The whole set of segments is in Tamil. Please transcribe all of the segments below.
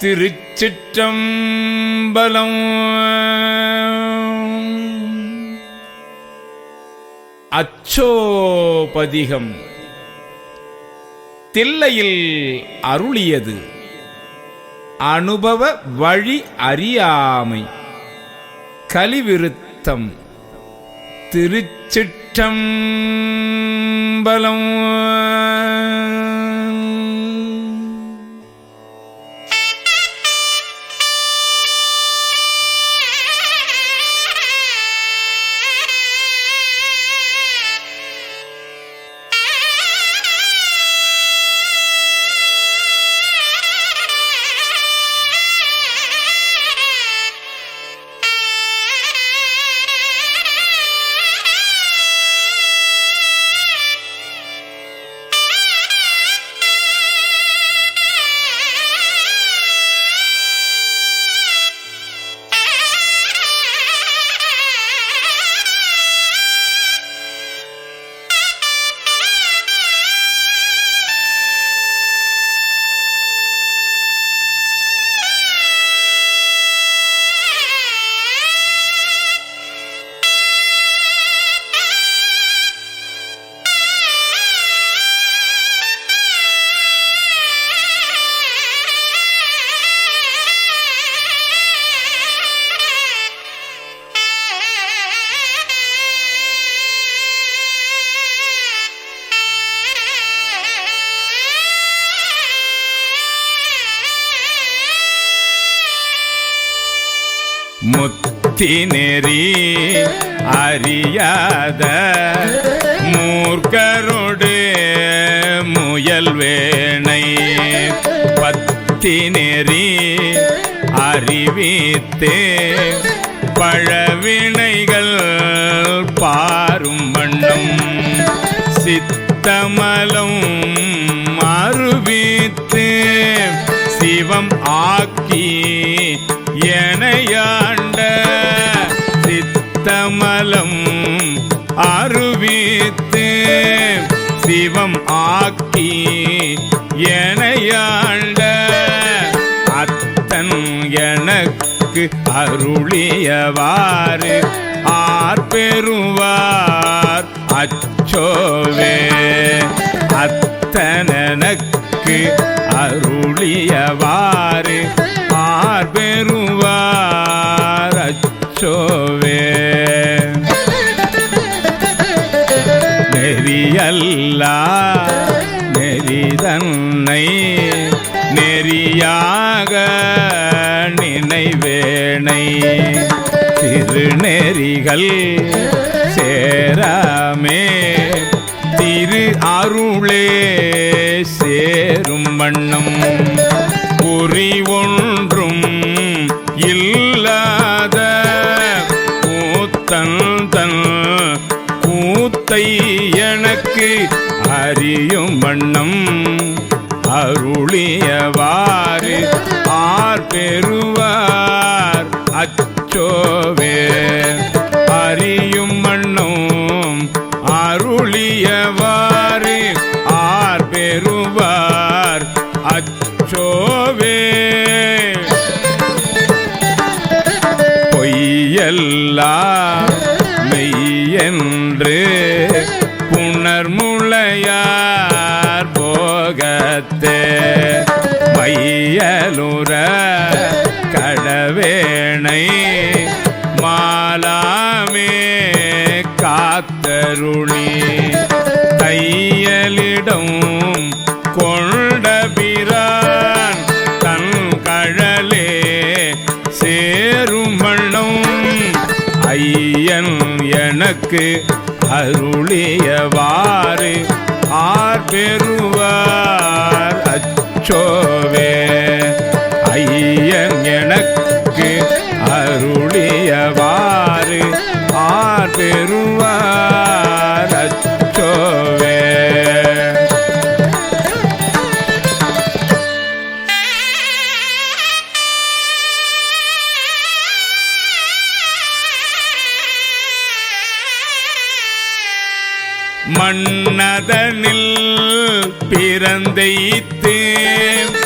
திருச்சிற்றம்பலம். அச்சோபதிகம். தில்லையில் அருளியது. அனுபவ வழி அறியாமை. கலிவிருத்தம். திருச்சிற்றம்பலம். முத்தி அறியாத மூர்க்கரோடு முயல் வேணை. பத்தி அறிவித்தே பழவினைகள் பாரும் வண்ணம். சித்தமலம் அருவித்து சிவம் ஆக்கி எனையாண்ட சித்தமலம் அருவித்து சிவம் ஆக்கி எனையாண்ட அத்தன் எனக்கு அருளியவாறு. ஆர்பெறுவார் அச்சோவே. அத்தனனுக்கு அருளியவாறு. ஆர்பெறுவார் அச்சோவே. நெறியல்லா நெறி தன்னை நெறியாக நினைவேனை திருநெறிகள் சேராமே திரு அருளே சேரும் வண்ணம். அறியும் வண்ணம் அருளியவாறு ஆர் பெறுவார் அச்சோவே மையலுற கடவேணை மாலாமே காத்தருளி. தையலிடம் கொண்ட பிரான் தன் கழலே சேரும் வண்ணம். ஐயன் எனக்கு அருளியவாறு ஆர் பெறுவார் அச்சோவே. அருளியவாறு ஆர் பெறுவார் அச்சோவே. மன்னதனில் பிறந்தைத்தேன்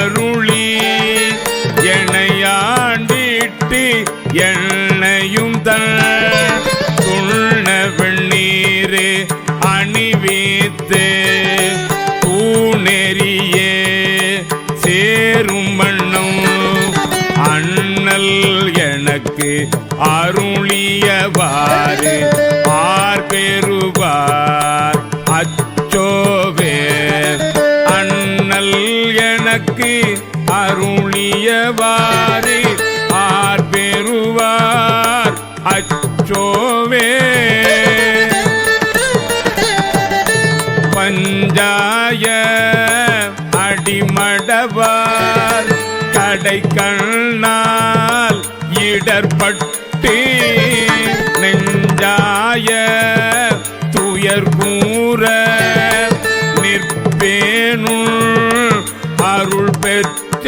அருளி. எனையாண்டிட்டு எண்ணையும் தன் துண்ண வெண்ணீரே அணிவித்து. பூநெறியே சேரும் வண்ணம் அண்ணல் எனக்கு அருளியவாறு. ஆர் பெறுவார். அருளியவாறு ஆர் பெறுவார் அச்சோவே. பஞ்சாய அடிமடவார் கடை கண்ணால் இடர்பட்டு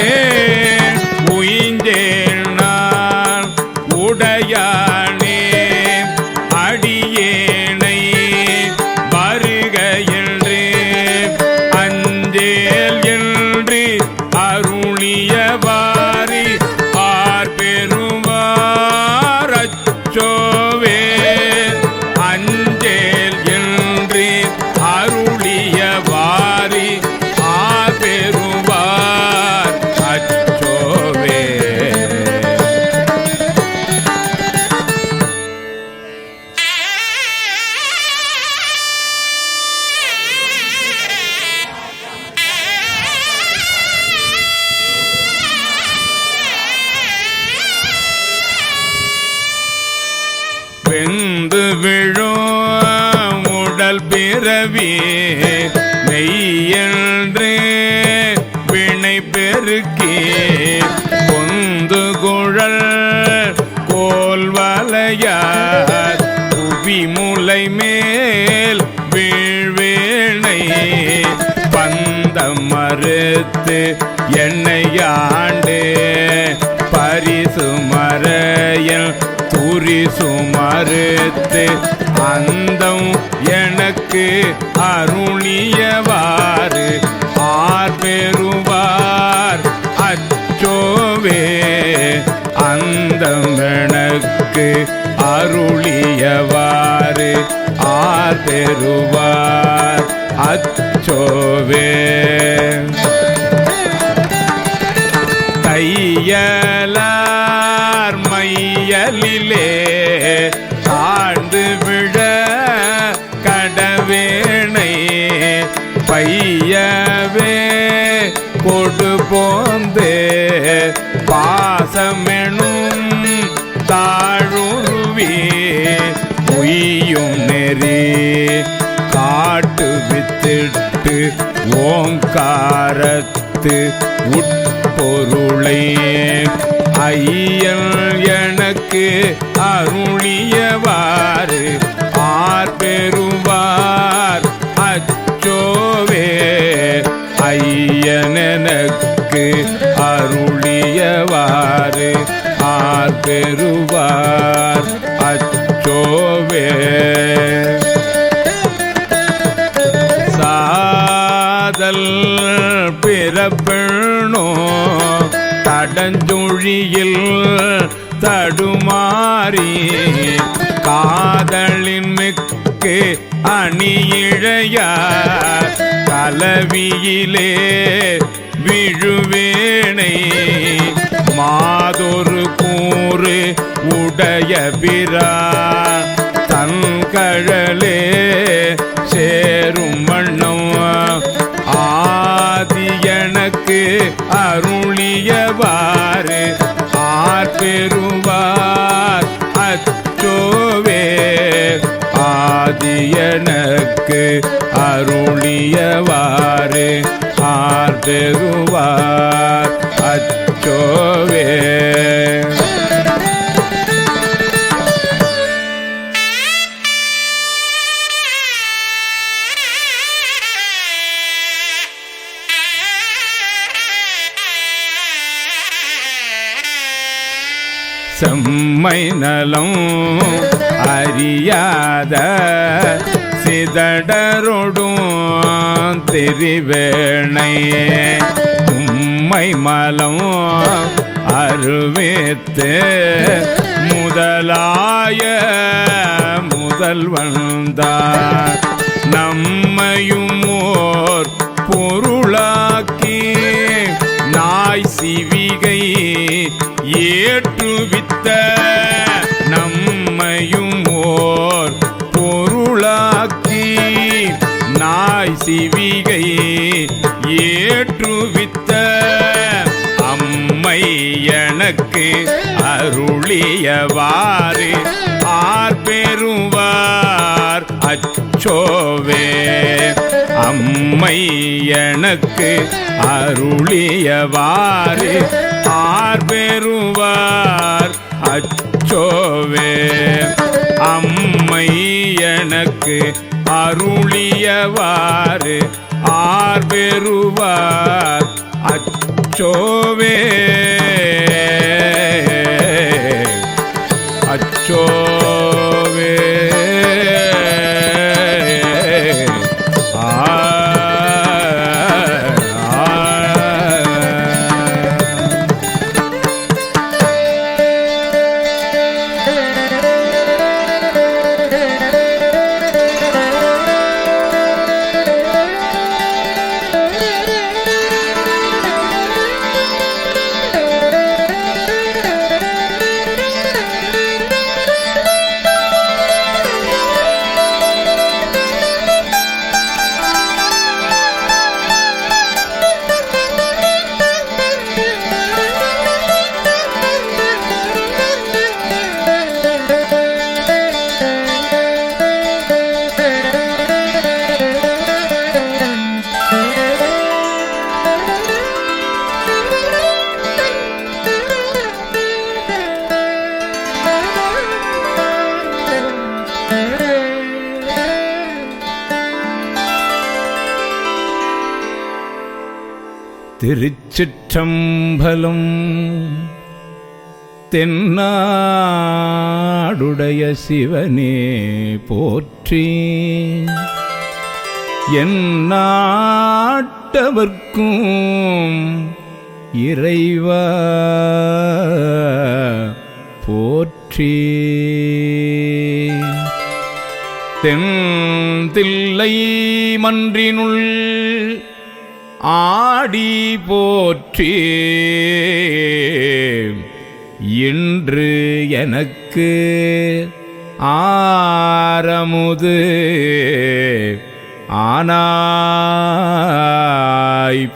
பெற்றே பந்தம் மறுத்து என்னையாண்டு பரிசு மறையல் துரிசு அந்தம் எனக்கு அருணியவாறு ஆர் பெறுவார் அச்சோவே அந்தம் எனக்கு அருளியவாறு. ஆர் பெறுவார் அச்சோவே. கையலார் மையலிலே தாழ்ந்து விழ கடவேணை பையவே. கொடு போந்தே பாசமெனும் தாழுருவி உயும் நெறி. விடுவித்திட்டு ஓங்காரத்து உட்பொருளை. ஐயன் எனக்கு அருளியவாறு ஆர் பெறுவார் அச்சோவே. ஐயன் அருளியவாறு ஆர் பெறுவார் அச்சோவே. காதல் பிறப்பெண்ணோ? தடஞ்சொழியில் தடுமாறி காதலின் மிக்கு அணியிழையார் கலவியிலே விழுவேனை மாதொரு கூறு உடைய பிரா தன் கழலே சேரும் வண்ணம் ஆதி எனக்கு அருளியவாறு. ஆர் பெறுவார் அச்சோவே. ஆதி எனக்கு அருளியவாறு. ஆர் நலம் அறியாத சிதடரொடும் திரிவேணை உம்மை மலம் அருவேத்து முதலாய முதல் வந்தார் நம்மையும் எனக்கு அருளியவாறு ஆர்பெருவார் அச்சோவே. அம்மை எனக்கு அருளியவாறு ஆர்பெருவார் அச்சோவே. அம்மை எனக்கு அருளியவாறு ஆர்பெருவார் அச்சோவே. திருச்சிற்றம்பலம் தென்னாடுடைய சிவனே போற்றி. என் நாட்டவர்க்கும் இறைவா போற்றி. தென் தில்லை மன்றினுள் ஆ ஆடி போற்றி இன்று எனக்கு ஆரமுது. ஆனாய்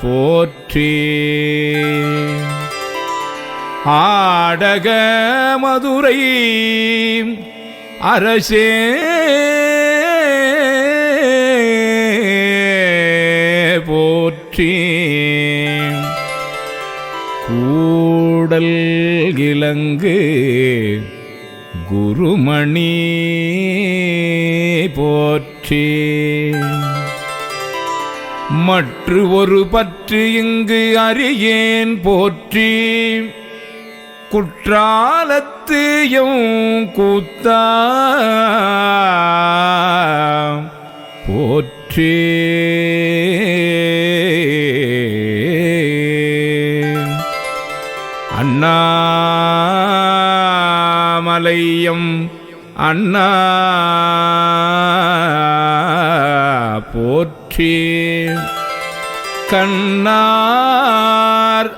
போற்றி ஆடக மதுரை அரசே. போற்றி பாடல் இலங்கு குருமணி போற்றி. மற்று ஒரு பற்று இங்கு அறியேன் போற்றி. குற்றாலத்து எம் கூத்தா போற்றே. மலையம் அண்ணா போற்றி. கண்ணார்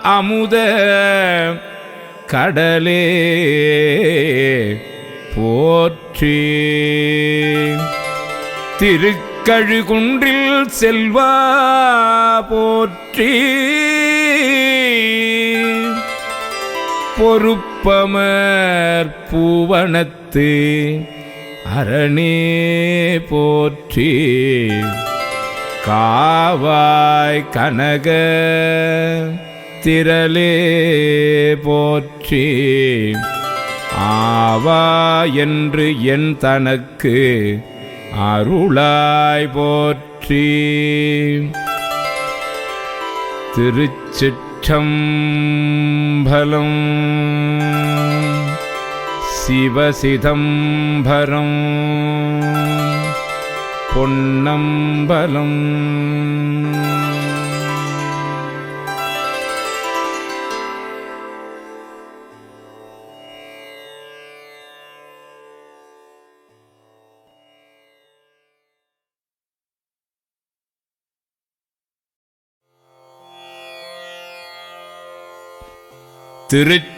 அமுத கடலே போற்றி. திருக்கழுகுன்றில் செல்வா போற்றி. பொறுப்பு பொறுப்பமர் பூவனத்து அரணே போற்றி காவாய் கனக திரளே போற்றி. ஆவா என்று என் தனக்கு அருளாய் போற்றி. लम् शिवसितं भरं। पुण्यं बलम्। திருச்சிற்றம்பலம்.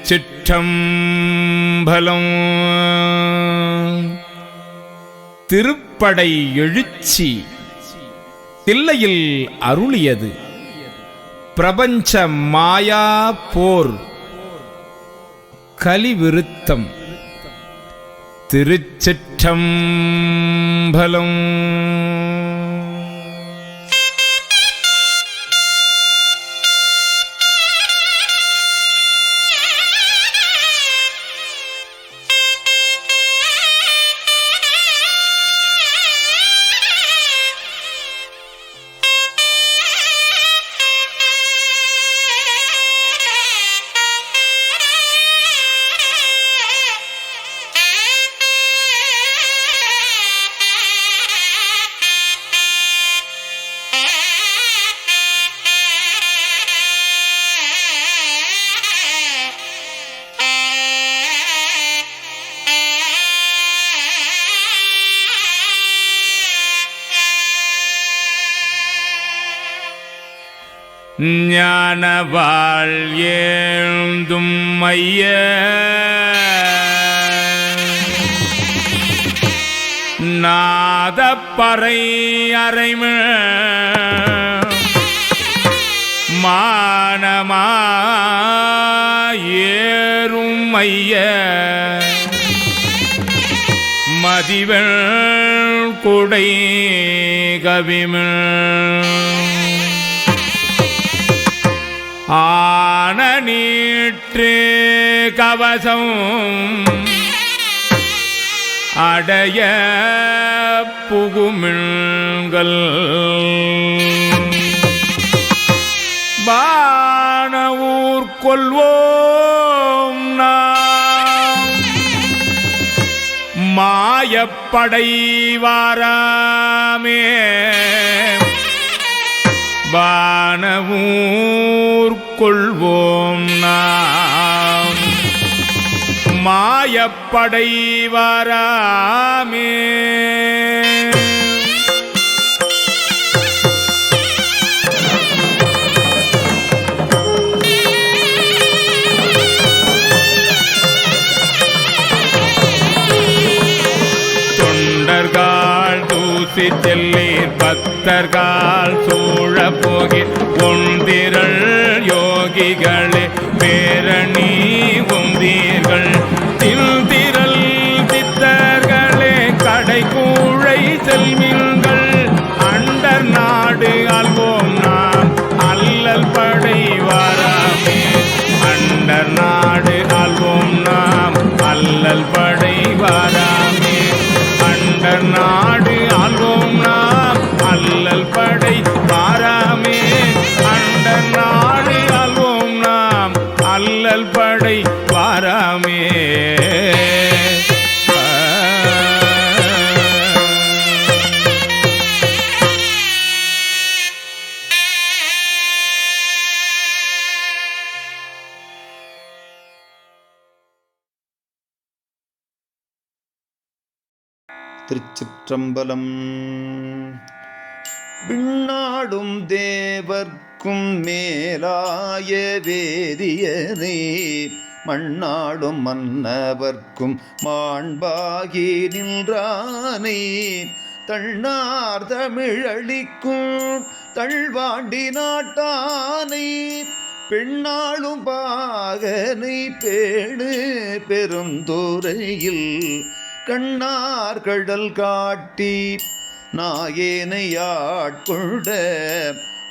திருப்படை எழுச்சி தில்லையில் அருளியது. பிரபஞ்ச மாயா போர் கலிவிருத்தம். திருச்சிற்றம்பலம். ஞானவாள் ஏந்தும் மைய நாதப்பறை அறைம மானமாயேறும் மைய மதிவள் குடை கவிமிழ் ஆன நீற்று கவசம் அடைய புகுமிழ்கள். வானவூர் கொள்வோம் மாயப்படை வாராமே. வானவூர் கொள்வோம் நாம். மாயப்படை வராமே. தொண்டர்கள் தூசி செல்லீர் பக்தர்கள் யோகிகளே திருச்சிற்றம்பலம் விண்ணாடும் தேவர்க்கும் மேலாய வேதியனே மண்ணாடும் மன்னவர்க்கும் மாண்பாகி நின்றானே. தன்னார் தமிழளிக்கும் தள்வாண்டி நாட்டானை பெண்ணாளும் பாகனை பேணு பெருந்துறையில் கண்ணார் கடல் காட்டி நாயேனை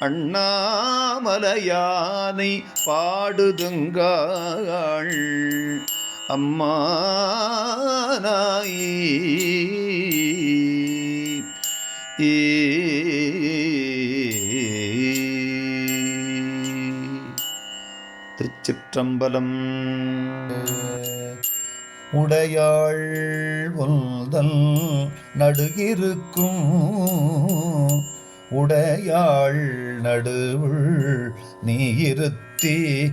அண்ணாமலையானை பாடுதுங்காள். அம்மா நாயி திருச்சிற்றம்பலம். உடையாள் உந்தல் நடுகிருக்கும். உடையாள் நடுவுள் நீ இருத்தி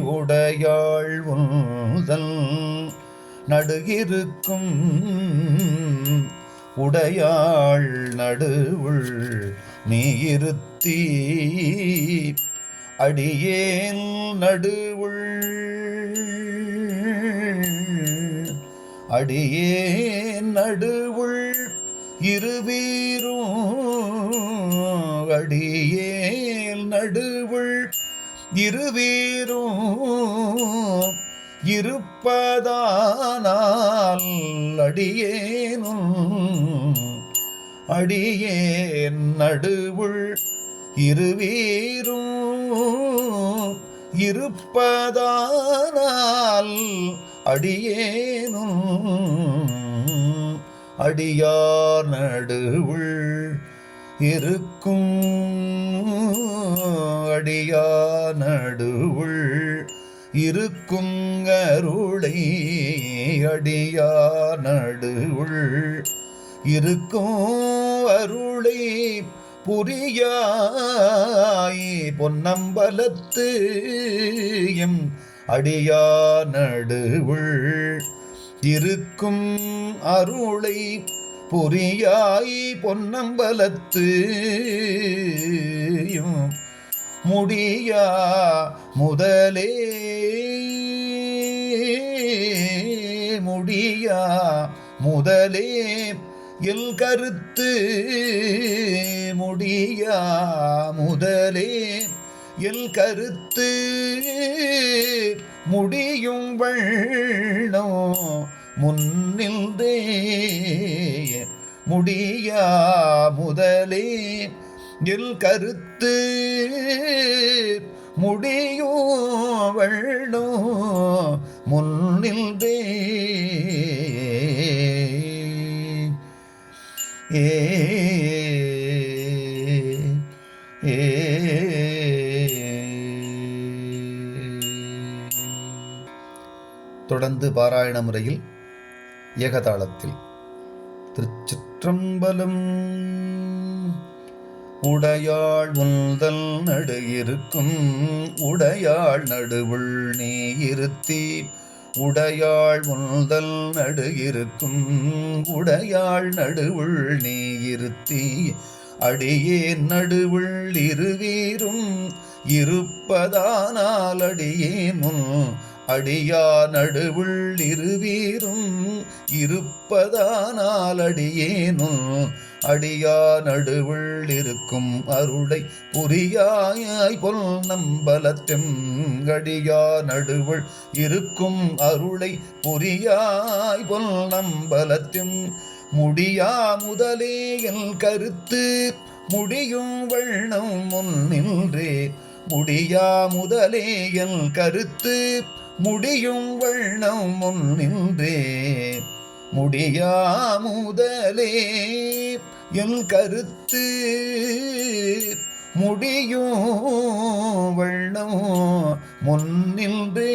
உடையாள் உந்தல் நடுகிருக்கும். உடையாள் நடுவுள் நீ இருத்தி அடியேன் நடுவுள். அடியேன் நடுவுள் இருவீரும். அடியேன் நடுவுள் இருவீரும். இருப்பதானால் அடியேனும். அடியேன் நடுவுள் இருவீரும் இருப்பதானால் அடியேனும் அடியார் நடுவுள் இருக்கும் அடியார் நடுவுள் இருக்கும் அருளை அடியார் நடுவுள் இருக்கும் அருளை புரியாய் பொன்னம்பலத்து எம் அடியா நடுவுள் இருக்கும் அருளை புரியாய் பொன்னம்பலத்து முடியா முதலே முடியா முதலே எல் கருத்து முடியா முதலே? என் கருத்து முடியும் வண்ணோ? முன்னில்தே முடியா முதலே? என் கருத்து முடியும் வண்ணோ? முன்னில்தே ஏ ஏ தொடர்ந்து பாராயண முறையில் ஏகதாளத்தில் திருச்சிற்றம்பலம் உடையாள் உந்தல் நடு இருக்கும் உடையாள் நடுவுள் நீ இருத்தி உடையாள் முதல் நடு இருக்கும். உடையாள் நடுவுள் நீ இருத்தி. அடியே நடுவுள் இருவீரும். இருப்பதானால் அடியே முன் அடியா நடுவுள் இருவீரும் இருப்பதானால் அடியேனும். அடியா நடுவுள் இருக்கும் அருளை புரியாய் பொல் நம்பலத்தும். அடியா நடுவுள் இருக்கும் அருளை புரியாய் பொல் நம்பலத்தும். முடியா முதலே என் கருத்து முடியும் வண்ணம் முன் நின்றே. முடியா முதலே என் கருத்து முடியும் வண்ணம் முன்னின்றே முடியா முதலே என் கருத்து. முடியும் வண்ணம் முன்னின்றே